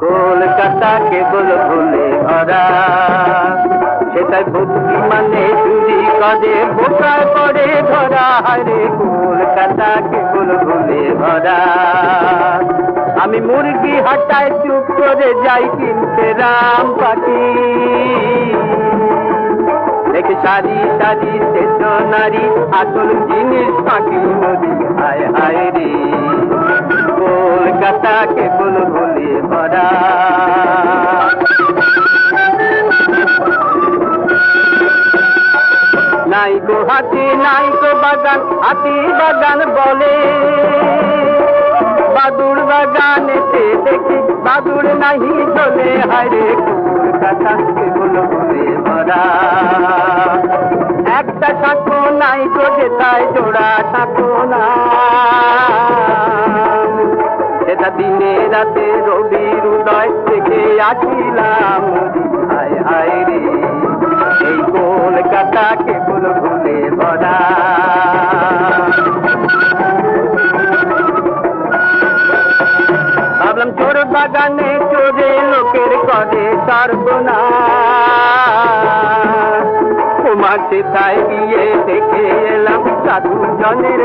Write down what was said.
কলকাতা কেবল ভুলে ভরা। সেটাই ভক্তি মানে চুরি করে বোকায় পড়ে ধরা কলকাতা কেবল ভুলে ভরা। আমি মুরগি হাটায় চুপ করে যাই কিনতে রাম পাখি। দেখে সারি সারি স্টেশনারি আসল জিনিস ফাঁকি নদী। হায় হায় রে। কলকাতা কেবল ভুলে ভরা নাই গো হাতি, নাই গো বাগান, হাতি বাগান বলে। বাদুর বাগানেতে দেখি, বাদুর নাহি চলে হারে কলকাতা কেবল ভরা। একটা থাকো নাই গো যেতায় জোড়া থাকো না। রাতে রবির উদয় থেকে আসিলাম। হায় হায় রে, এই কলকাতা কেবল ভুলে ভরা। ভাবলাম চোর বাগানে চোরে লোকের করে সর্বনা কুমার সেথায় গিয়ে দেখে এলাম সাধু জনের